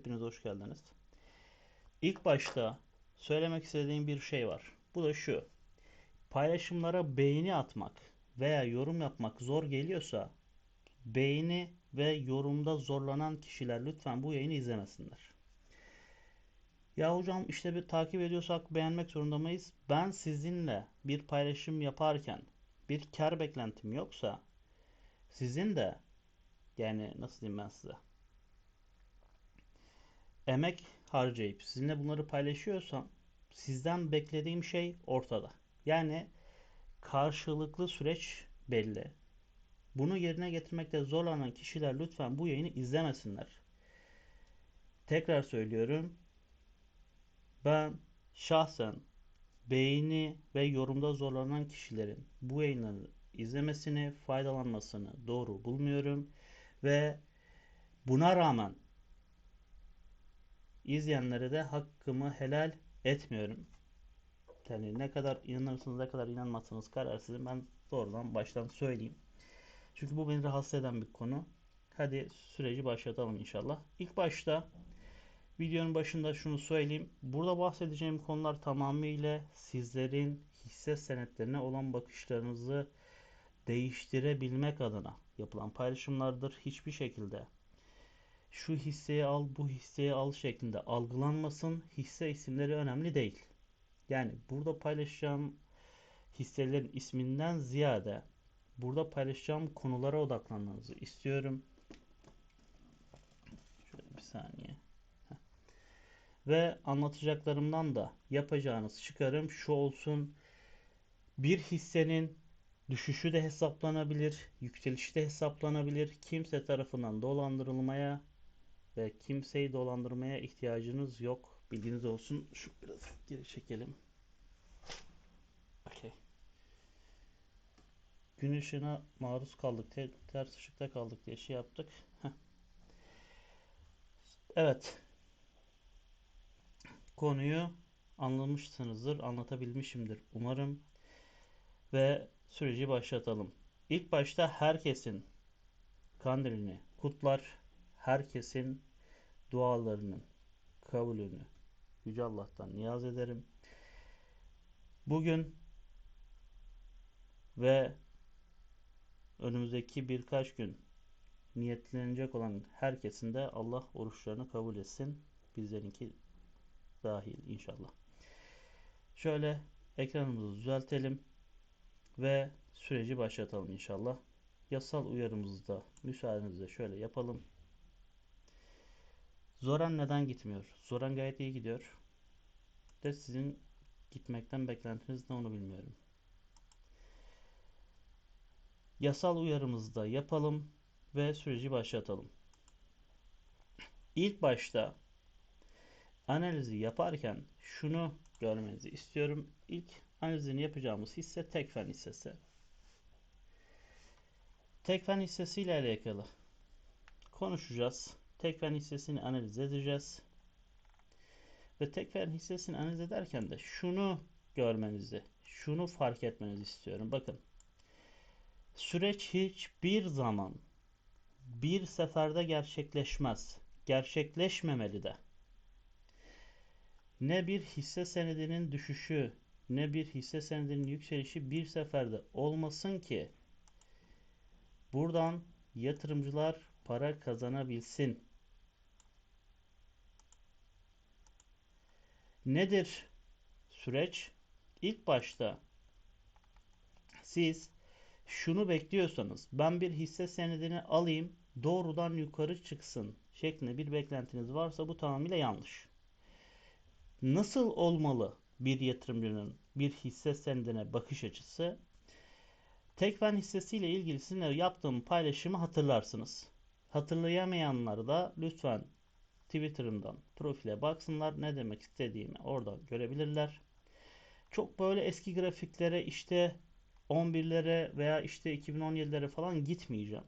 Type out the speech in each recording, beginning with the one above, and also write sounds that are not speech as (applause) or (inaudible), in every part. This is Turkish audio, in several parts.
Hepiniz hoş geldiniz. İlk başta söylemek istediğim bir şey var. Bu da şu. Paylaşımlara beğeni atmak veya yorum yapmak zor geliyorsa beğeni ve yorumda zorlanan kişiler lütfen bu yayını izlemesinler. Ya hocam işte bir takip ediyorsak beğenmek zorunda mıyız? Ben sizinle bir paylaşım yaparken bir kar beklentim yoksa sizin de yani nasıl diyeyim ben size emek harcayıp sizinle bunları paylaşıyorsam sizden beklediğim şey ortada. Yani karşılıklı süreç belli. Bunu yerine getirmekte zorlanan kişiler lütfen bu yayını izlemesinler. Tekrar söylüyorum. Ben şahsen beğeni ve yorumda zorlanan kişilerin bu yayınları izlemesini, faydalanmasını doğru bulmuyorum ve buna rağmen izleyenlere de hakkımı helal etmiyorum. Yani ne kadar inanırsınız ne kadar inanmazsınız karar sizin. Ben doğrudan baştan söyleyeyim. Çünkü bu beni rahatsız eden bir konu. Hadi süreci başlatalım inşallah. İlk başta videonun başında şunu söyleyeyim. Burada bahsedeceğim konular tamamıyla sizlerin hisse senetlerine olan bakışlarınızı değiştirebilmek adına yapılan paylaşımlardır. Hiçbir şekilde şu hisseyi al, bu hisseyi al şeklinde algılanmasın. Hisse isimleri önemli değil. Yani burada paylaşacağım hisselerin isminden ziyade burada paylaşacağım konulara odaklanmanızı istiyorum. Şöyle bir saniye. Ve anlatacaklarımdan da yapacağınız çıkarım şu olsun. Bir hissenin düşüşü de hesaplanabilir, yükselişi de hesaplanabilir. Kimse tarafından dolandırılmaya ve kimseyi dolandırmaya ihtiyacınız yok. Bilginiz olsun. Şu biraz geri çekelim. Okay. Gün ışığına maruz kaldık. Te ters ışıkta kaldık diye şey yaptık. Evet. Konuyu anlamışsınızdır. Anlatabilmişimdir. Umarım. Ve süreci başlatalım. İlk başta herkesin kandilini kutlar. Herkesin dualarının kabulünü Yüce Allah'tan niyaz ederim. Bugün ve önümüzdeki birkaç gün niyetlenecek olan herkesin de Allah oruçlarını kabul etsin. Bizlerinki dahil inşallah. Şöyle ekranımızı düzeltelim ve süreci başlatalım inşallah. Yasal uyarımızı da müsaadenizle şöyle yapalım. Zoran neden gitmiyor? Zoran gayet iyi gidiyor. De sizin gitmekten beklentiniz ne onu bilmiyorum. Yasal uyarımızı da yapalım ve süreci başlatalım. İlk başta analizi yaparken şunu görmenizi istiyorum. İlk analizini yapacağımız hisse Tekfen hissesi. Tekfen hissesiyle alakalı konuşacağız. Tekfen hissesini analiz edeceğiz. Ve tekfen hissesini analiz ederken de şunu görmenizi, şunu fark etmenizi istiyorum. Bakın. Süreç hiçbir zaman bir seferde gerçekleşmez. Gerçekleşmemeli de. Ne bir hisse senedinin düşüşü, ne bir hisse senedinin yükselişi bir seferde olmasın ki buradan yatırımcılar para kazanabilsin. Nedir süreç? İlk başta siz şunu bekliyorsanız ben bir hisse senedini alayım doğrudan yukarı çıksın şeklinde bir beklentiniz varsa bu tamamıyla yanlış. Nasıl olmalı bir yatırımcının bir hisse senedine bakış açısı? Tekfen hissesiyle ilgili sizinle yaptığım paylaşımı hatırlarsınız. Hatırlayamayanlar da lütfen Twitter'ımdan profile baksınlar. Ne demek istediğimi oradan görebilirler. Çok böyle eski grafiklere işte 11'lere veya işte 2017'lere falan gitmeyeceğim.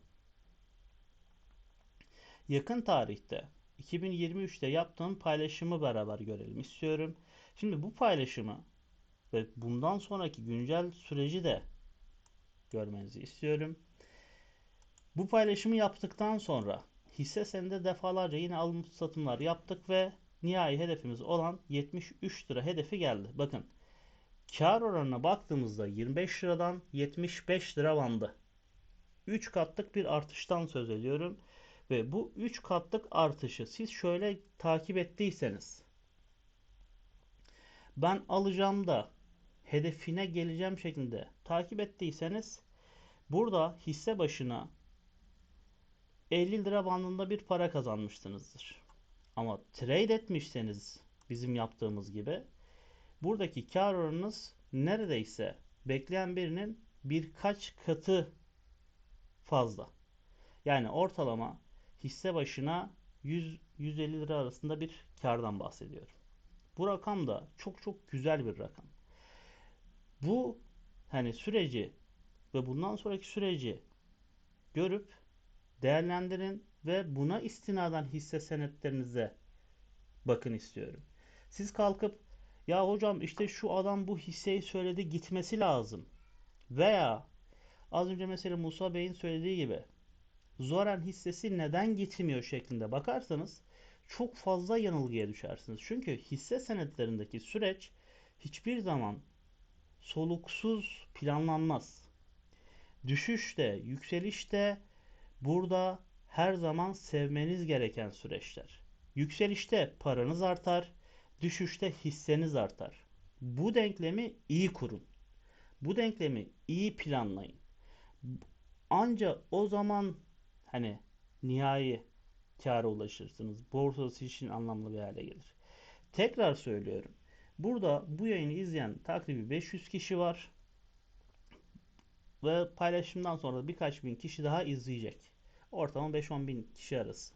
Yakın tarihte 2023'te yaptığım paylaşımı beraber görelim istiyorum. Şimdi bu paylaşımı ve bundan sonraki güncel süreci de görmenizi istiyorum. Bu paylaşımı yaptıktan sonra hisse senedi defalarca yine alım satımlar yaptık ve nihai hedefimiz olan 73 lira hedefi geldi. Bakın kar oranına baktığımızda 25 liradan 75 lira bandı. 3 katlık bir artıştan söz ediyorum. Ve bu 3 katlık artışı siz şöyle takip ettiyseniz ben alacağım da hedefine geleceğim şeklinde takip ettiyseniz burada hisse başına 50 lira bandında bir para kazanmışsınızdır. Ama trade etmişseniz bizim yaptığımız gibi buradaki kar oranınız neredeyse bekleyen birinin birkaç katı fazla. Yani ortalama hisse başına 100 150 lira arasında bir kardan bahsediyorum. Bu rakam da çok çok güzel bir rakam. Bu hani süreci ve bundan sonraki süreci görüp değerlendirin ve buna istinaden hisse senetlerinize bakın istiyorum. Siz kalkıp ya hocam işte şu adam bu hisseyi söyledi gitmesi lazım. Veya az önce mesela Musa Bey'in söylediği gibi Zoran hissesi neden gitmiyor şeklinde bakarsanız çok fazla yanılgıya düşersiniz. Çünkü hisse senetlerindeki süreç hiçbir zaman soluksuz planlanmaz. Düşüşte, yükselişte burada her zaman sevmeniz gereken süreçler. Yükselişte paranız artar, düşüşte hisseniz artar. Bu denklemi iyi kurun. Bu denklemi iyi planlayın. Anca o zaman hani nihai kâra ulaşırsınız. Borsası için anlamlı bir hale gelir. Tekrar söylüyorum. Burada bu yayını izleyen takribi 500 kişi var. Ve paylaşımdan sonra birkaç bin kişi daha izleyecek. Ortalama 5-10 bin kişi arası.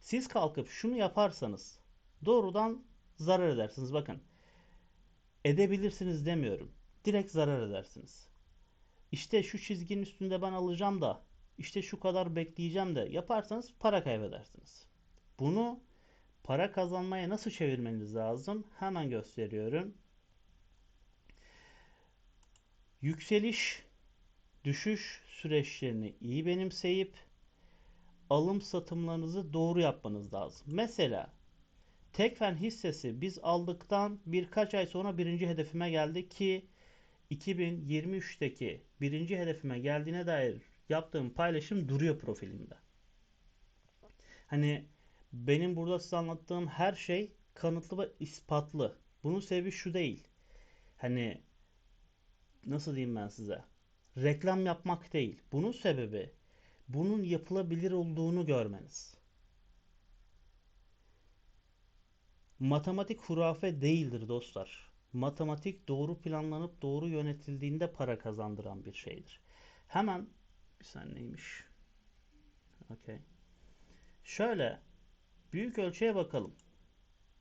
Siz kalkıp şunu yaparsanız doğrudan zarar edersiniz. Bakın edebilirsiniz demiyorum. Direkt zarar edersiniz. İşte şu çizginin üstünde ben alacağım da işte şu kadar bekleyeceğim de yaparsanız para kaybedersiniz. Bunu para kazanmaya nasıl çevirmeniz lazım? Hemen gösteriyorum. Yükseliş, düşüş süreçlerini iyi benimseyip alım satımlarınızı doğru yapmanız lazım. Mesela Tekfen hissesi biz aldıktan birkaç ay sonra birinci hedefime geldi ki 2023'teki birinci hedefime geldiğine dair yaptığım paylaşım duruyor profilimde. Hani benim burada size anlattığım her şey kanıtlı ve ispatlı. Bunun sebebi şu değil. Hani nasıl diyeyim ben size? Reklam yapmak değil. Bunun sebebi bunun yapılabilir olduğunu görmeniz. Matematik hurafe değildir dostlar. Matematik doğru planlanıp doğru yönetildiğinde para kazandıran bir şeydir. Hemen bir saniye neymiş? Okay. Şöyle büyük ölçüye bakalım.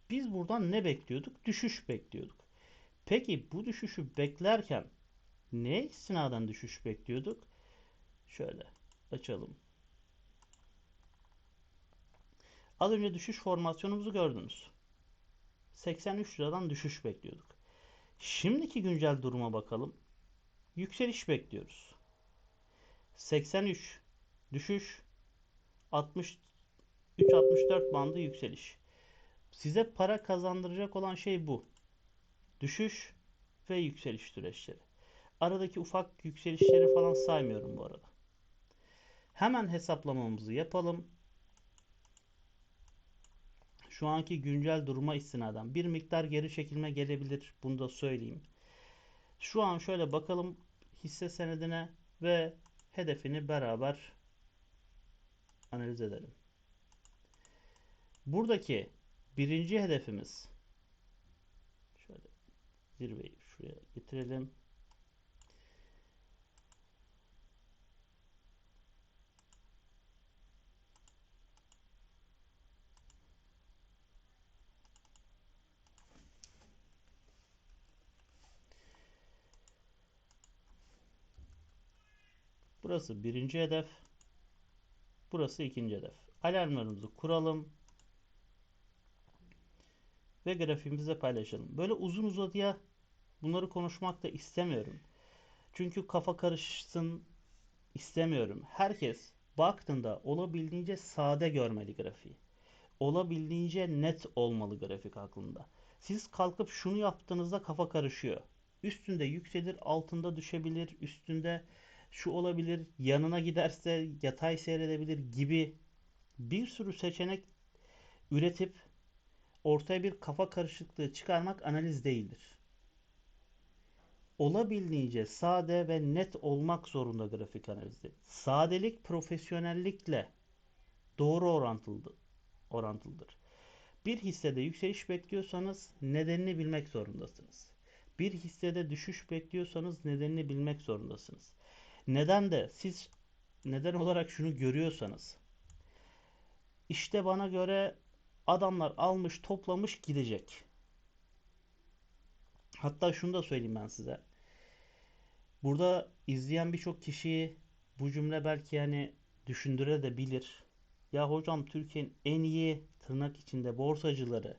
Biz buradan ne bekliyorduk? Düşüş bekliyorduk. Peki bu düşüşü beklerken ne istinaden düşüş bekliyorduk? Şöyle açalım. Az önce düşüş formasyonumuzu gördünüz. 83 liradan düşüş bekliyorduk. Şimdiki güncel duruma bakalım. Yükseliş bekliyoruz. 83 düşüş 63 64 bandı yükseliş. Size para kazandıracak olan şey bu. Düşüş ve yükseliş süreçleri. Aradaki ufak yükselişleri falan saymıyorum bu arada. Hemen hesaplamamızı yapalım. Şu anki güncel duruma istinaden bir miktar geri çekilme gelebilir. Bunu da söyleyeyim. Şu an şöyle bakalım hisse senedine ve hedefini beraber analiz edelim. Buradaki birinci hedefimiz şöyle zirveyi şuraya getirelim. Burası birinci hedef. Burası ikinci hedef. Alarmlarımızı kuralım. Ve grafiğimizi paylaşalım. Böyle uzun uzadıya bunları konuşmak da istemiyorum. Çünkü kafa karışsın istemiyorum. Herkes Baktığında olabildiğince sade görmeli grafiği. Olabildiğince net olmalı grafik aklında. Siz kalkıp şunu yaptığınızda kafa karışıyor. Üstünde yükselir, altında düşebilir, üstünde şu olabilir, yanına giderse yatay seyredebilir gibi bir sürü seçenek üretip ortaya bir kafa karışıklığı çıkarmak analiz değildir. Olabildiğince sade ve net olmak zorunda grafik analizi. Sadelik profesyonellikle doğru orantılı, orantılıdır. Bir hissede yükseliş bekliyorsanız nedenini bilmek zorundasınız. Bir hissede düşüş bekliyorsanız nedenini bilmek zorundasınız. Neden de siz neden olarak şunu görüyorsanız işte bana göre adamlar almış toplamış gidecek. Hatta şunu da söyleyeyim ben size. Burada izleyen birçok kişiyi bu cümle belki yani düşündüre de bilir. Ya hocam Türkiye'nin en iyi tırnak içinde borsacıları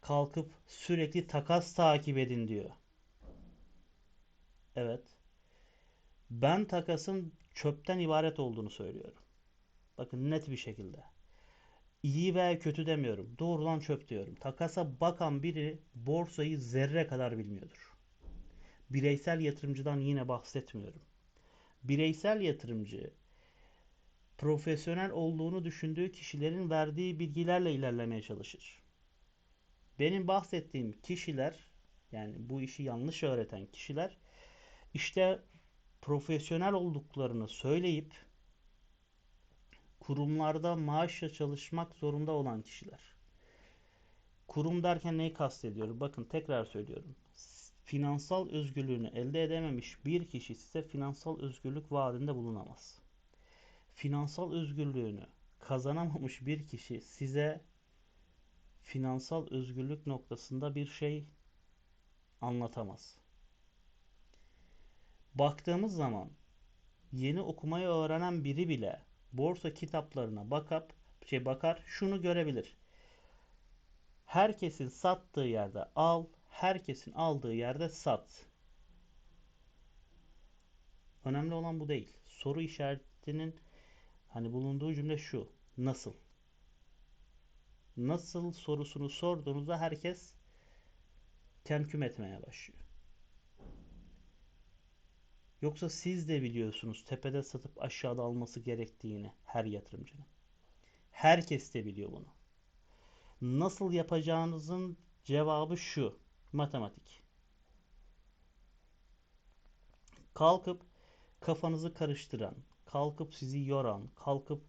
kalkıp sürekli takas takip edin diyor. Evet. Ben takasın çöpten ibaret olduğunu söylüyorum. Bakın net bir şekilde. İyi veya kötü demiyorum. Doğrudan çöp diyorum. Takasa bakan biri borsayı zerre kadar bilmiyordur. Bireysel yatırımcıdan yine bahsetmiyorum. Bireysel yatırımcı profesyonel olduğunu düşündüğü kişilerin verdiği bilgilerle ilerlemeye çalışır. Benim bahsettiğim kişiler yani bu işi yanlış öğreten kişiler işte profesyonel olduklarını söyleyip kurumlarda maaşla çalışmak zorunda olan kişiler. Kurum derken neyi kastediyorum? Bakın tekrar söylüyorum. Finansal özgürlüğünü elde edememiş bir kişi size finansal özgürlük vaadinde bulunamaz. Finansal özgürlüğünü kazanamamış bir kişi size finansal özgürlük noktasında bir şey anlatamaz. Baktığımız zaman yeni okumayı öğrenen biri bile borsa kitaplarına bakıp şey bakar şunu görebilir. Herkesin sattığı yerde al, herkesin aldığı yerde sat. Önemli olan bu değil. Soru işaretinin hani bulunduğu cümle şu. Nasıl? Nasıl sorusunu sorduğunuzda herkes kemküm etmeye başlıyor. Yoksa siz de biliyorsunuz tepede satıp aşağıda alması gerektiğini her yatırımcının. Herkes de biliyor bunu. Nasıl yapacağınızın cevabı şu. Matematik. Kalkıp kafanızı karıştıran, kalkıp sizi yoran, kalkıp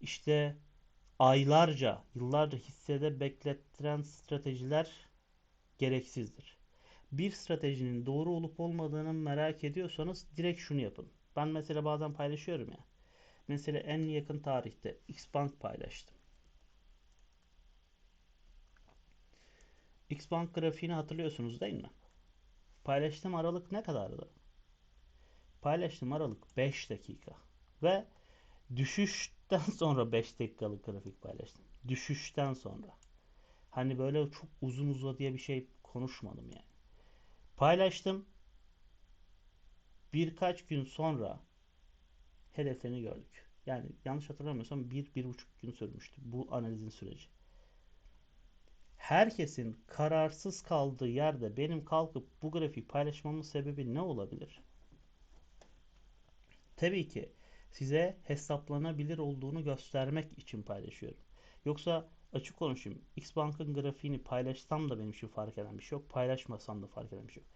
işte aylarca, yıllarca hissede beklettiren stratejiler gereksizdir. Bir stratejinin doğru olup olmadığını merak ediyorsanız direkt şunu yapın. Ben mesela bazen paylaşıyorum ya. Mesela en yakın tarihte Xbank paylaştım. Xbank grafiğini hatırlıyorsunuz değil mi? Paylaştığım aralık ne kadardı? Paylaştığım aralık 5 dakika. Ve düşüşten (laughs) sonra 5 dakikalık grafik paylaştım. Düşüşten sonra. Hani böyle çok uzun uzadıya bir şey konuşmadım yani. Paylaştım. Birkaç gün sonra hedeflerini gördük. Yani yanlış hatırlamıyorsam bir, bir buçuk gün sürmüştü bu analizin süreci. Herkesin kararsız kaldığı yerde benim kalkıp bu grafiği paylaşmamın sebebi ne olabilir? Tabii ki size hesaplanabilir olduğunu göstermek için paylaşıyorum. Yoksa açık konuşayım. Xbank'ın grafiğini paylaşsam da benim için fark eden bir şey yok. Paylaşmasam da fark eden bir şey yok.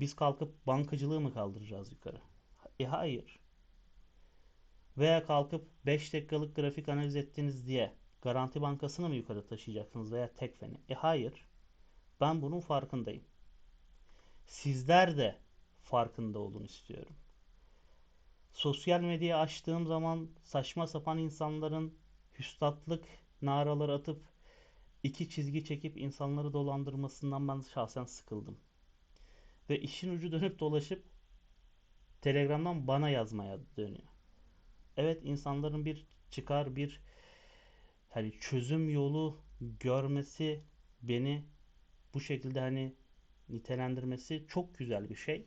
Biz kalkıp bankacılığı mı kaldıracağız yukarı? E hayır. Veya kalkıp 5 dakikalık grafik analiz ettiniz diye Garanti Bankası'nı mı yukarı taşıyacaksınız veya Tekfen'i? E hayır. Ben bunun farkındayım. Sizler de farkında olun istiyorum. Sosyal medya açtığım zaman saçma sapan insanların hüstatlık naraları atıp iki çizgi çekip insanları dolandırmasından ben şahsen sıkıldım. Ve işin ucu dönüp dolaşıp Telegram'dan bana yazmaya dönüyor. Evet insanların bir çıkar bir hani çözüm yolu görmesi beni bu şekilde hani nitelendirmesi çok güzel bir şey.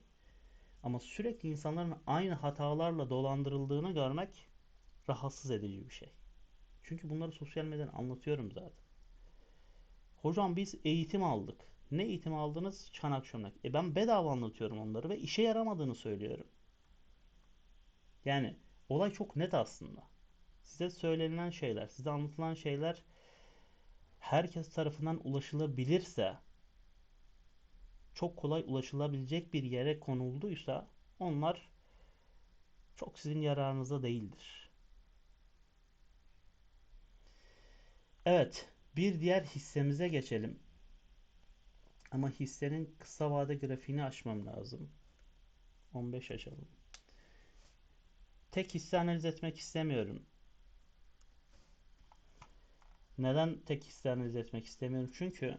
Ama sürekli insanların aynı hatalarla dolandırıldığını görmek rahatsız edici bir şey. Çünkü bunları sosyal medyadan anlatıyorum zaten. Hocam biz eğitim aldık. Ne eğitim aldınız? Çanak çömlek. E ben bedava anlatıyorum onları ve işe yaramadığını söylüyorum. Yani olay çok net aslında. Size söylenilen şeyler, size anlatılan şeyler herkes tarafından ulaşılabilirse çok kolay ulaşılabilecek bir yere konulduysa onlar çok sizin yararınıza değildir. Evet, bir diğer hissemize geçelim. Ama hissenin kısa vade grafiğini açmam lazım. 15 açalım. Tek hisse analiz etmek istemiyorum. Neden tek hisse analiz etmek istemiyorum? Çünkü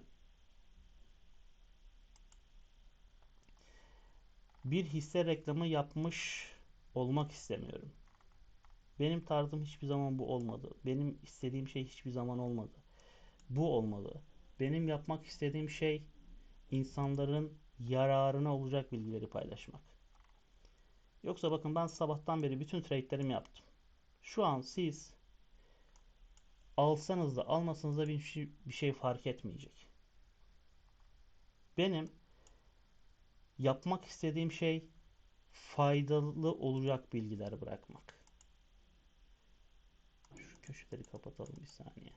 bir hisse reklamı yapmış olmak istemiyorum. Benim tarzım hiçbir zaman bu olmadı. Benim istediğim şey hiçbir zaman olmadı. Bu olmalı. Benim yapmak istediğim şey insanların yararına olacak bilgileri paylaşmak. Yoksa bakın ben sabahtan beri bütün trade'lerimi yaptım. Şu an siz alsanız da almasanız da bir şey, bir şey fark etmeyecek. Benim yapmak istediğim şey faydalı olacak bilgiler bırakmak. Köşeleri kapatalım bir saniye.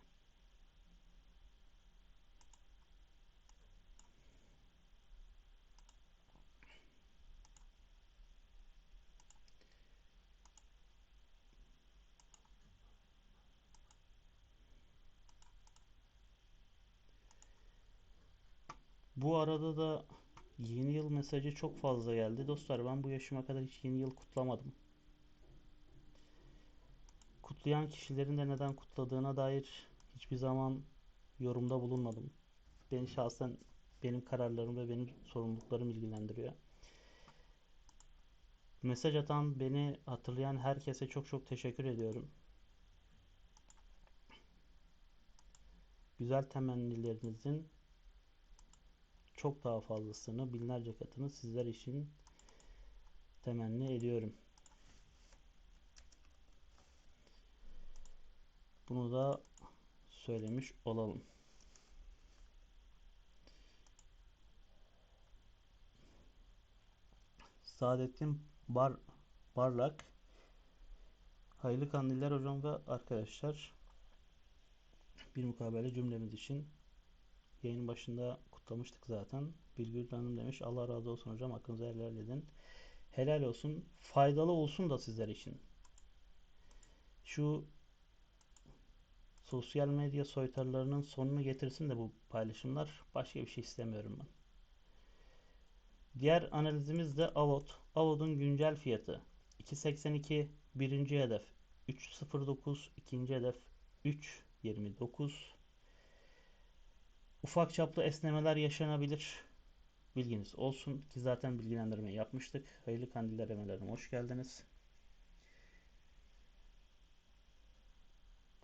Bu arada da yeni yıl mesajı çok fazla geldi. Dostlar ben bu yaşıma kadar hiç yeni yıl kutlamadım. Kutlayan kişilerin de neden kutladığına dair hiçbir zaman yorumda bulunmadım. Beni şahsen benim kararlarım ve benim sorumluluklarım ilgilendiriyor. Mesaj atan, beni hatırlayan herkese çok çok teşekkür ediyorum. Güzel temennilerinizin çok daha fazlasını, binlerce katını sizler için temenni ediyorum. Bunu da söylemiş olalım. Saadettin Bar Barlak Hayırlı kandiller hocam ve arkadaşlar bir mukabele cümlemiz için yayının başında kutlamıştık zaten. Bilgül Hanım demiş Allah razı olsun hocam hakkınızı helal edin. Helal olsun. Faydalı olsun da sizler için. Şu sosyal medya soytarılarının sonunu getirsin de bu paylaşımlar. Başka bir şey istemiyorum ben. Diğer analizimiz de Avot. Avot'un güncel fiyatı 2.82 birinci hedef 3.09 ikinci hedef 3.29 ufak çaplı esnemeler yaşanabilir. Bilginiz olsun ki zaten bilgilendirme yapmıştık. Hayırlı kandiller emelerine hoş geldiniz.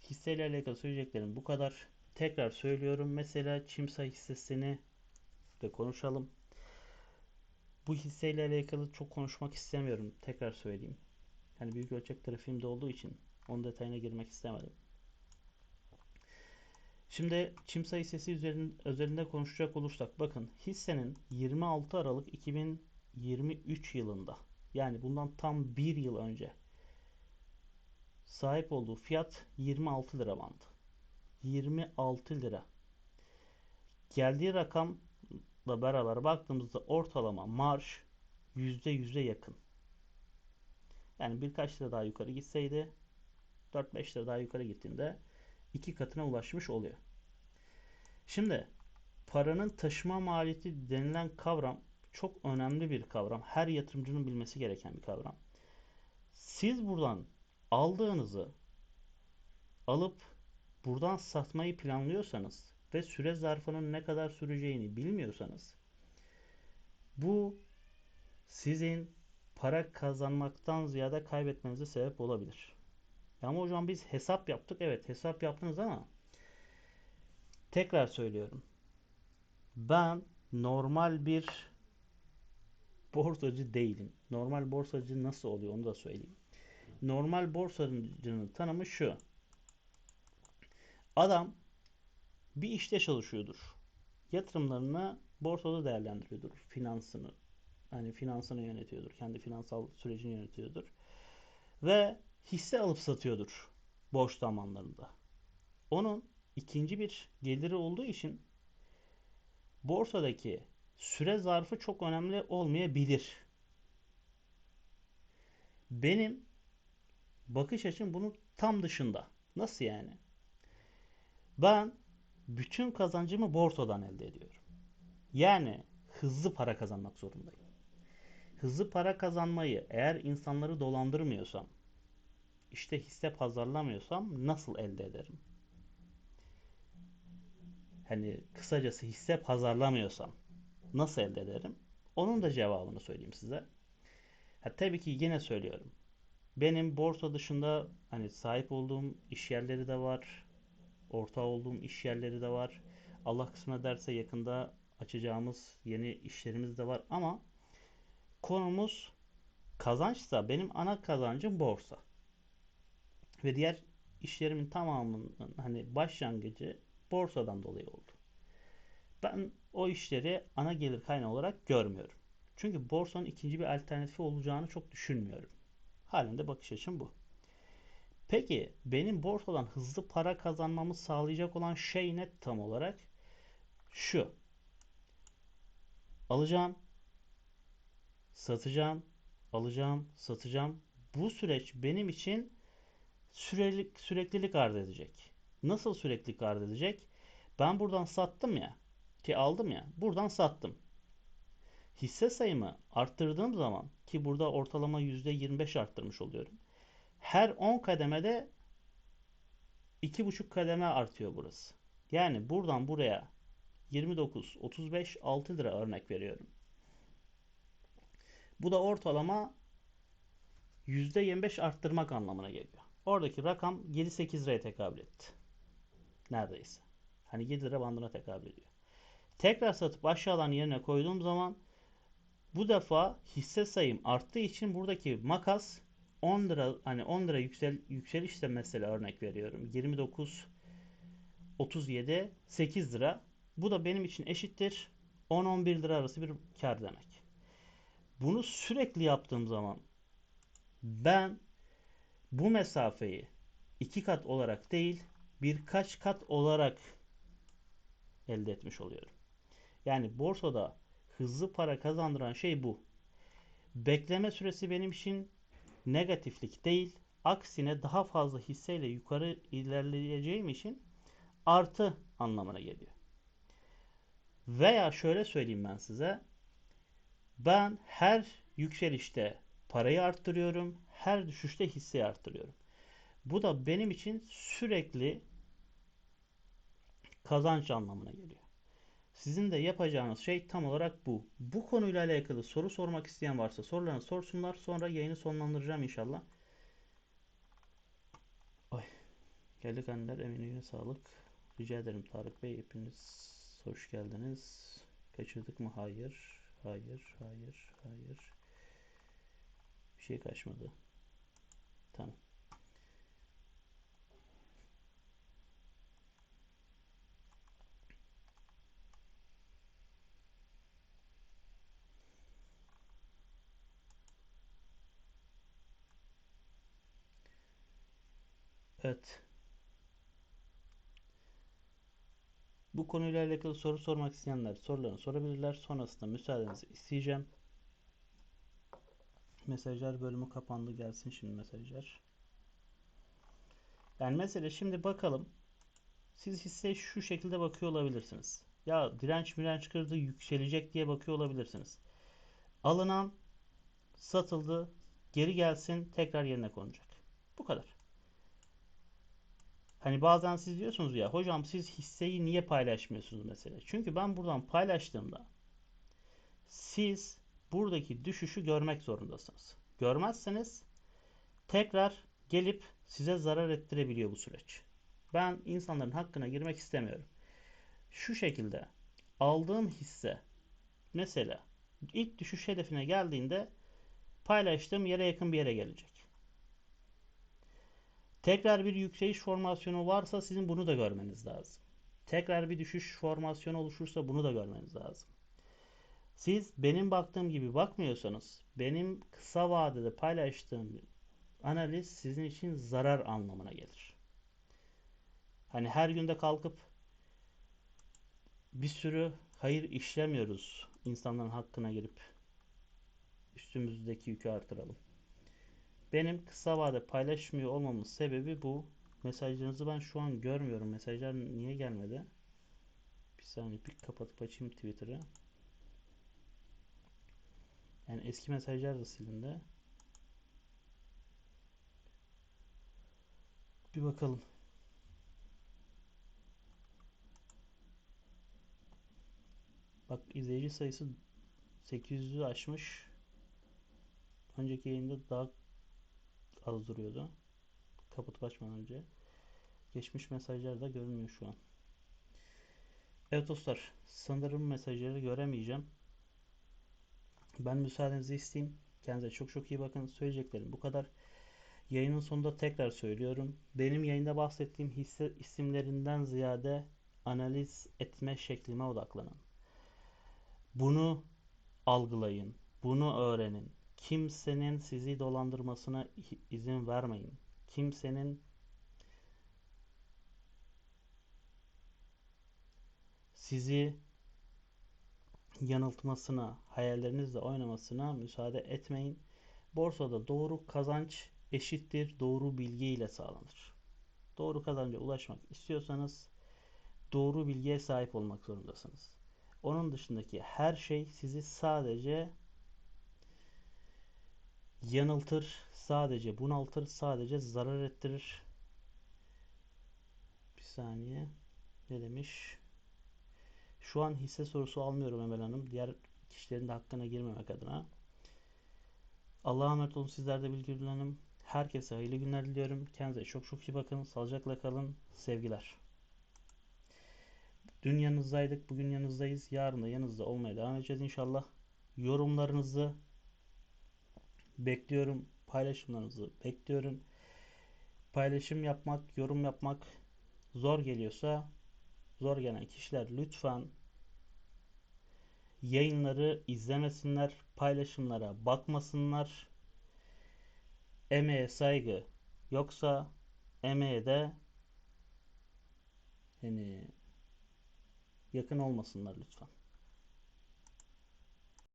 Hisseyle alakalı söyleyeceklerim bu kadar. Tekrar söylüyorum. Mesela Çimsa hissesini de konuşalım. Bu hisseyle alakalı çok konuşmak istemiyorum. Tekrar söyleyeyim. Yani büyük ölçek trafiğimde olduğu için onun detayına girmek istemedim. Şimdi Çimsa hissesi üzerinde konuşacak olursak bakın hissenin 26 Aralık 2023 yılında yani bundan tam bir yıl önce sahip olduğu fiyat 26 lira bandı. 26 lira. Geldiği rakamla beraber baktığımızda ortalama marş %100'e yakın. Yani birkaç lira daha yukarı gitseydi 4-5 lira daha yukarı gittiğinde iki katına ulaşmış oluyor. Şimdi paranın taşıma maliyeti denilen kavram çok önemli bir kavram. Her yatırımcının bilmesi gereken bir kavram. Siz buradan aldığınızı alıp buradan satmayı planlıyorsanız ve süre zarfının ne kadar süreceğini bilmiyorsanız bu sizin para kazanmaktan ziyade kaybetmenize sebep olabilir. Ama hocam biz hesap yaptık. Evet hesap yaptınız ama tekrar söylüyorum. Ben normal bir borsacı değilim. Normal borsacı nasıl oluyor onu da söyleyeyim. Normal borsacının tanımı şu. Adam bir işte çalışıyordur. Yatırımlarını borsada değerlendiriyordur. Finansını, hani finansını yönetiyordur. Kendi finansal sürecini yönetiyordur. Ve hisse alıp satıyordur boş zamanlarında. Onun ikinci bir geliri olduğu için borsadaki süre zarfı çok önemli olmayabilir. Benim bakış açım bunun tam dışında. Nasıl yani? Ben bütün kazancımı borsadan elde ediyorum. Yani hızlı para kazanmak zorundayım. Hızlı para kazanmayı eğer insanları dolandırmıyorsam, işte hisse pazarlamıyorsam nasıl elde ederim? Hani kısacası hisse pazarlamıyorsam nasıl elde ederim? Onun da cevabını söyleyeyim size. Ha, tabii ki yine söylüyorum. Benim borsa dışında hani sahip olduğum iş yerleri de var. Ortağı olduğum iş yerleri de var. Allah kısmet ederse yakında açacağımız yeni işlerimiz de var ama konumuz kazançsa benim ana kazancım borsa. Ve diğer işlerimin tamamının hani başlangıcı borsadan dolayı oldu. Ben o işleri ana gelir kaynağı olarak görmüyorum. Çünkü borsanın ikinci bir alternatifi olacağını çok düşünmüyorum. Halinde bakış açım bu. Peki benim borsadan hızlı para kazanmamı sağlayacak olan şey ne tam olarak? Şu. Alacağım, satacağım, alacağım, satacağım. Bu süreç benim için sürelik, süreklilik arz edecek. Nasıl süreklilik arz edecek? Ben buradan sattım ya, ki aldım ya, buradan sattım. Hisse sayımı arttırdığım zaman ki burada ortalama %25 arttırmış oluyorum. Her 10 kademede 2,5 kademe artıyor burası. Yani buradan buraya 29, 35, 6 lira örnek veriyorum. Bu da ortalama %25 arttırmak anlamına geliyor. Oradaki rakam 7-8 liraya tekabül etti. Neredeyse. Hani 7 lira bandına tekabül ediyor. Tekrar satıp aşağıdan yerine koyduğum zaman bu defa hisse sayım arttığı için buradaki makas 10 lira hani 10 lira yüksel yükselişse mesela örnek veriyorum. 29 37 8 lira. Bu da benim için eşittir 10-11 lira arası bir kar demek. Bunu sürekli yaptığım zaman ben bu mesafeyi iki kat olarak değil birkaç kat olarak elde etmiş oluyorum. Yani borsada hızlı para kazandıran şey bu. Bekleme süresi benim için negatiflik değil. Aksine daha fazla hisseyle yukarı ilerleyeceğim için artı anlamına geliyor. Veya şöyle söyleyeyim ben size. Ben her yükselişte parayı arttırıyorum. Her düşüşte hisseyi arttırıyorum. Bu da benim için sürekli kazanç anlamına geliyor. Sizin de yapacağınız şey tam olarak bu. Bu konuyla alakalı soru sormak isteyen varsa sorularını sorsunlar. Sonra yayını sonlandıracağım inşallah. Ay. Geldik anneler eminliğine sağlık. Rica ederim Tarık Bey. Hepiniz hoş geldiniz. Kaçırdık mı? Hayır. Hayır. Hayır. Hayır. Bir şey kaçmadı. Tamam. Evet. Bu konuyla alakalı soru sormak isteyenler sorularını sorabilirler. Sonrasında müsaadenizi isteyeceğim. Mesajlar bölümü kapandı. Gelsin şimdi mesajlar. Yani mesela şimdi bakalım. Siz hisseye şu şekilde bakıyor olabilirsiniz. Ya direnç mirenç kırdı yükselecek diye bakıyor olabilirsiniz. Alınan satıldı geri gelsin tekrar yerine konacak. Bu kadar. Hani bazen siz diyorsunuz ya hocam siz hisseyi niye paylaşmıyorsunuz mesela? Çünkü ben buradan paylaştığımda siz buradaki düşüşü görmek zorundasınız. Görmezseniz tekrar gelip size zarar ettirebiliyor bu süreç. Ben insanların hakkına girmek istemiyorum. Şu şekilde aldığım hisse mesela ilk düşüş hedefine geldiğinde paylaştığım yere yakın bir yere gelecek. Tekrar bir yükseliş formasyonu varsa sizin bunu da görmeniz lazım. Tekrar bir düşüş formasyonu oluşursa bunu da görmeniz lazım. Siz benim baktığım gibi bakmıyorsanız benim kısa vadede paylaştığım analiz sizin için zarar anlamına gelir. Hani her günde kalkıp bir sürü hayır işlemiyoruz insanların hakkına girip üstümüzdeki yükü artıralım. Benim kısa vade paylaşmıyor olmamın sebebi bu. Mesajlarınızı ben şu an görmüyorum. Mesajlar niye gelmedi? Bir saniye bir kapatıp açayım Twitter'ı. Yani eski mesajlar da silindi. Bir bakalım. Bak izleyici sayısı 800'ü aşmış. Önceki yayında daha az duruyordu. Kapatıp açmadan önce. Geçmiş mesajlar da görünmüyor şu an. Evet dostlar, sanırım mesajları göremeyeceğim. Ben müsaadenizi isteyeyim. Kendinize çok çok iyi bakın. Söyleyeceklerim bu kadar. Yayının sonunda tekrar söylüyorum. Benim yayında bahsettiğim hisse isimlerinden ziyade analiz etme şeklime odaklanın. Bunu algılayın. Bunu öğrenin. Kimsenin sizi dolandırmasına izin vermeyin. Kimsenin sizi yanıltmasına, hayallerinizle oynamasına müsaade etmeyin. Borsada doğru kazanç eşittir doğru bilgi ile sağlanır. Doğru kazanca ulaşmak istiyorsanız doğru bilgiye sahip olmak zorundasınız. Onun dışındaki her şey sizi sadece yanıltır, sadece bunaltır, sadece zarar ettirir. Bir saniye. Ne demiş? Şu an hisse sorusu almıyorum Emel Hanım. Diğer kişilerin de hakkına girmemek adına. Allah'a emanet olun. Sizler de Hanım. Herkese hayırlı günler diliyorum. Kendinize çok çok iyi bakın. Sağlıcakla kalın. Sevgiler. Dün yanınızdaydık. Bugün yanınızdayız. Yarın da yanınızda olmaya devam edeceğiz inşallah. Yorumlarınızı bekliyorum. Paylaşımlarınızı bekliyorum. Paylaşım yapmak, yorum yapmak zor geliyorsa zor gelen kişiler lütfen yayınları izlemesinler, paylaşımlara bakmasınlar. Emeğe saygı yoksa emeğe de yani yakın olmasınlar lütfen.